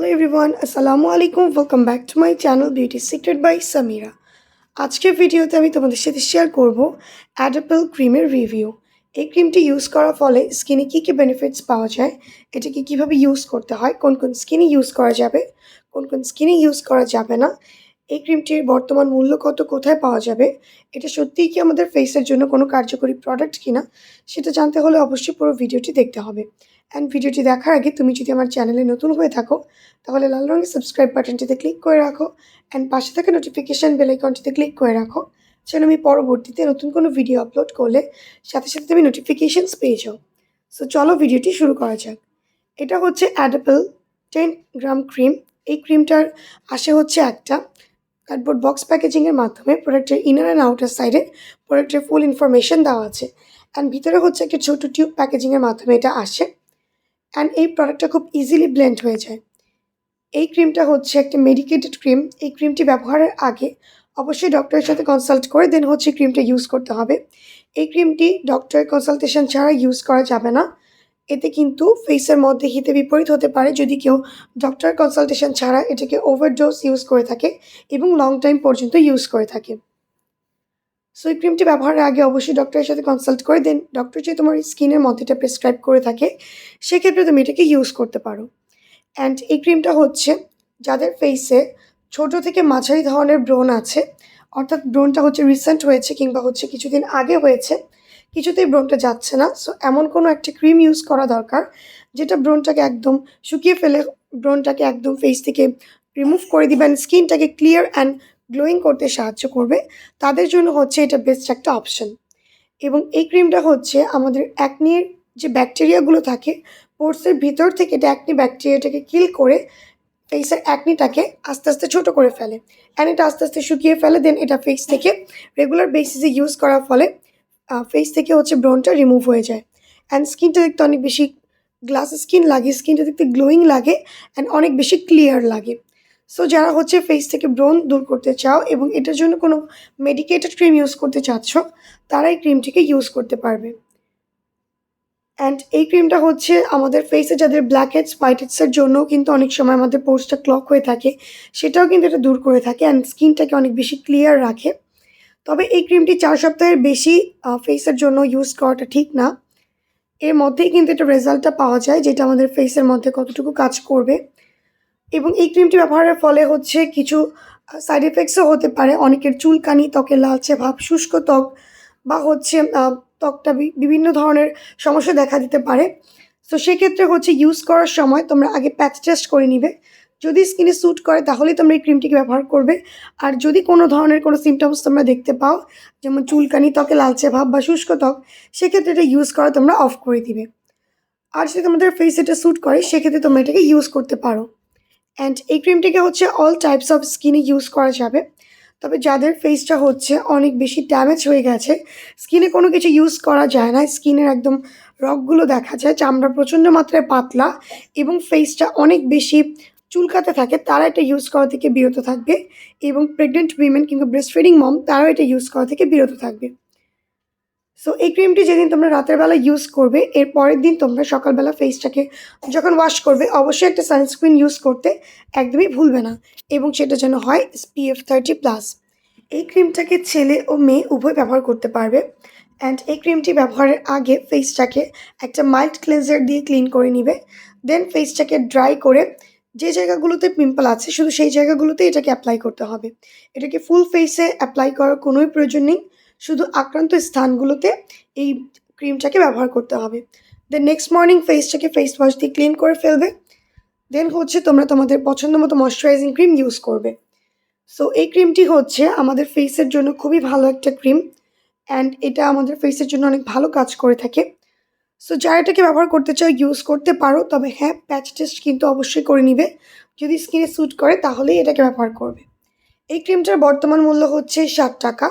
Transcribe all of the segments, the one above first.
Hello everyone আসসালামু আলাইকুম welcome back to my channel beauty secret by Samira আজকের ভিডিওতে আমি তোমাদের সাথে শেয়ার করব অ্যাডাপেল ক্রিমের রিভিউ এই ক্রিমটি ইউজ করার ফলে স্কিনে কী কী বেনিফিটস পাওয়া যায়, এটাকে কীভাবে ইউজ করতে হয়, কোন কোন স্কিনে ইউজ করা যাবে, কোন কোন স্কিনে ইউজ করা যাবে না এই ক্রিমটির বর্তমান মূল্য কত, কোথায় পাওয়া যাবে? এটা সত্যিই কি আমাদের ফেসের জন্য কোনো কার্যকরী প্রোডাক্ট কিনা? সেটা জানতে হলে অবশ্যই পুরো ভিডিওটি দেখতে হবে। অ্যান্ড ভিডিওটি দেখার আগে তুমি যদি আমার চ্যানেলে নতুন হয়ে থাকো, তাহলে লাল রঙের সাবস্ক্রাইব বাটনটিতে ক্লিক করে রাখো অ্যান্ড পাশে থাকা নোটিফিকেশান বেলাইকনটিতে ক্লিক করে রাখো, যেন আমি পরবর্তীতে নতুন কোনো ভিডিও আপলোড করলে সাথে সাথে তুমি নোটিফিকেশানস পেয়ে যাও। সো চলো ভিডিওটি শুরু করা যাক। এটা হচ্ছে অ্যাডাপেল টেন গ্রাম ক্রিম এই ক্রিমটার আসে হচ্ছে একটা কার্ডবোর্ড বক্স প্যাকেজিংয়ের মাধ্যমে প্রোডাক্টের ইনার অ্যান্ড আউটার সাইডে প্রোডাক্টের ফুল ইনফরমেশন দেওয়া আছে। অ্যান্ড ভিতরে হচ্ছে একটা ছোটো টিউব প্যাকেজিংয়ের মাধ্যমে এটা আসে। অ্যান্ড এই প্রোডাক্টটা খুব ইজিলি ব্লেন্ড হয়ে যায়। এই ক্রিমটা হচ্ছে একটা মেডিকেটেড ক্রিম এই ক্রিমটি ব্যবহারের আগে অবশ্যই ডক্টরের সাথে কনসাল্ট করে দেন হচ্ছে ক্রিমটা ইউজ করতে হবে। এই ক্রিমটি ডক্টরের কনসালটেশন ছাড়া ইউজ করা যাবে না। এতে কিন্তু ফেসের মধ্যে হিতে বিপরীত হতে পারে যদি কেউ ডক্টর কনসালটেশন ছাড়া এটাকে ওভারডোজ ইউজ করে থাকে এবং লং টাইম পর্যন্ত ইউজ করে থাকে। সো এই ক্রিমটি ব্যবহারের আগে অবশ্যই ডক্টরের সাথে কনসাল্ট করে দেন। ডক্টর যদি তোমার স্কিনের মধ্যে এটা প্রেসক্রাইব করে থাকে, সেক্ষেত্রে তুমি এটাকে ইউজ করতে পারো। অ্যান্ড এই ক্রিমটা হচ্ছে যাদের ফেসে ছোট থেকে মাঝারি ধরনের ব্রণ আছে, অর্থাৎ ব্রণটা হচ্ছে রিসেন্ট হয়েছে কিংবা হচ্ছে কিছুদিন আগে হয়েছে কিছুতেই ব্রণটা যাচ্ছে না। সো এমন কোনো একটা ক্রিম ইউজ করা দরকার, যেটা ব্রণটাকে একদম শুকিয়ে ফেলে, ব্রণটাকে একদম ফেস থেকে রিমুভ করে দিবে অ্যান্ড স্কিনটাকে ক্লিয়ার অ্যান্ড গ্লোয়িং করতে সাহায্য করবে। তাদের জন্য হচ্ছে এটা বেস্ট একটা অপশন এবং এই ক্রিমটা হচ্ছে আমাদের অ্যাকনির যে ব্যাকটেরিয়াগুলো থাকে পোর্সের ভিতর থেকে এটা অ্যাকনি ব্যাকটেরিয়াটাকে কিল করে ফেসের অ্যাকনিটাকে আস্তে আস্তে ছোট করে ফেলে। অ্যান্ড এটা আস্তে আস্তে শুকিয়ে ফেলে দেন এটা ফেস থেকে রেগুলার বেসিসে ইউজ করার ফলে ফেস থেকে হচ্ছে ব্রনটা রিমুভ হয়ে যায়। অ্যান্ড স্কিনটা দেখতে অনেক বেশি গ্লাস স্কিন লাগে স্কিনটা দেখতে গ্লোয়িং লাগে অ্যান্ড অনেক বেশি ক্লিয়ার লাগে। সো যারা হচ্ছে ফেস থেকে ব্রণ দূর করতে চাও এবং এটার জন্য কোনো মেডিকেটেড ক্রিম ইউজ করতে চাচ্ছ, তারা এই ক্রিমটিকে ইউজ করতে পারবে। অ্যান্ড এই ক্রিমটা হচ্ছে আমাদের ফেসে যাদের ব্ল্যাক হেডস হোয়াইট হেডসের জন্য কিন্তু অনেক সময় আমাদের পোস্টটা ক্লক হয়ে থাকে, সেটাও কিন্তু এটা দূর করে থাকে অ্যান্ড স্কিনটাকে অনেক বেশি ক্লিয়ার রাখে। তবে এই ক্রিমটি চার সপ্তাহের বেশি ফেসের জন্য ইউজ করাটা ঠিক না। এর মধ্যেই কিন্তু এটা রেজাল্টটা পাওয়া যায়, যেটা আমাদের ফেসের মধ্যে কতটুকু কাজ করবে। এবং এই ক্রিমটি ব্যবহারের ফলে হচ্ছে কিছু সাইড এফেক্টসও হতে পারে। অনেকের চুলকানি ত্বকে লালচে ভাব, শুষ্ক ত্বক বা হচ্ছে ত্বকটা বিভিন্ন ধরনের সমস্যা দেখা দিতে পারে। তো সেক্ষেত্রে হচ্ছে ইউজ করার সময় তোমরা আগে প্যাচ টেস্ট করে নিবে। যদি স্কিনে স্যুট করে, তাহলেই তোমরা এই ক্রিমটিকে ব্যবহার করবে। আর যদি কোনো ধরনের কোনো সিমটমস তোমরা দেখতে পাও, যেমন চুলকানি, ত্বকে লালচে ভাব বা শুষ্ক ত্বক, সেক্ষেত্রে এটা ইউজ করা তোমরা অফ করে দিবে। আর যদি তোমাদের ফেস এটা স্যুট করে, সেক্ষেত্রে তোমরা এটাকে ইউজ করতে পারো। অ্যান্ড এই ক্রিমটিকে হচ্ছে অল টাইপস অফ স্কিনে ইউজ করা যাবে। তবে যাদের ফেসটা হচ্ছে অনেক বেশি ড্যামেজ হয়ে গেছে স্কিনে কোনো কিছু ইউজ করা যায় না। স্কিনের একদম রকগুলো দেখা যায় চামড়া প্রচণ্ড মাত্রায় পাতলা এবং ফেসটা অনেক বেশি চুলকাতে থাকে, তারা এটা ইউজ করা থেকে বিরত থাকবে এবং প্রেগনেন্ট উইমেন কিংবা ব্রেস্ট ফিডিং মম তারাও এটা ইউজ করা থেকে বিরত থাকবে। সো এই ক্রিমটি যেদিন তোমরা রাতের বেলা ইউজ করবে, এর পরের দিন তোমরা সকালবেলা ফেসটাকে যখন ওয়াশ করবে, অবশ্যই একটা সানস্ক্রিন ইউজ করতে একদমই ভুলবে না এবং সেটা যেন হয় পিএফ থার্টি প্লাস এই ক্রিমটাকে ছেলে ও মেয়ে উভয় ব্যবহার করতে পারবে অ্যান্ড এই ক্রিমটি ব্যবহারের আগে ফেসটাকে একটা মাইল্ড ক্লেন্সার দিয়ে ক্লিন করে নিবে দেন ফেসটাকে ড্রাই করে যে জায়গাগুলোতে পিম্পল আছে, শুধু সেই জায়গাগুলোতে এটাকে অ্যাপ্লাই করতে হবে। এটাকে ফুল ফেসে অ্যাপ্লাই করার কোনোই প্রয়োজন নেই। শুধু আক্রান্ত স্থানগুলোতে এই ক্রিমটাকে ব্যবহার করতে হবে। দেন নেক্সট মর্নিং ফেসটাকে ফেস ওয়াশ দিয়ে ক্লিন করে ফেলবে। দেন হচ্ছে তোমরা তোমাদের পছন্দ মতো ময়শ্চারাইজিং ক্রিম ইউজ করবে। সো এই ক্রিমটি হচ্ছে আমাদের ফেসের জন্য খুবই ভালো একটা ক্রিম অ্যান্ড এটা আমাদের ফেসের জন্য অনেক ভালো কাজ করে থাকে। সো যারা এটাকে ব্যবহার করতে চাও ইউজ করতে পারো, তবে হ্যাঁ প্যাচ টেস্ট কিন্তু অবশ্যই করে নিবে। যদি স্কিনে স্যুট করে, তাহলেই এটাকে ব্যবহার করবে। এই ক্রিমটার বর্তমান মূল্য হচ্ছে ষাট টাকা।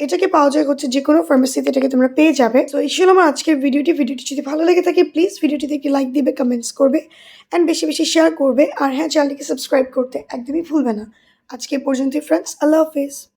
এটাকে পাওয়া যায় হচ্ছে যে কোনো ফার্মেসিতে এটাকে তোমরা পেয়ে যাবে। তো এই ছিল আমার আজকের ভিডিওটি ভিডিওটি যদি ভালো লেগে থাকে প্লিজ ভিডিওটিতে একটি লাইক দিবে কমেন্টস করবে অ্যান্ড বেশি বেশি শেয়ার করবে। আর হ্যাঁ চ্যানেলটিকে সাবস্ক্রাইব করতে একদমই ভুলবে না। আজকে পর্যন্তই ফ্রেন্ডস আল্লাহ হাফিজ।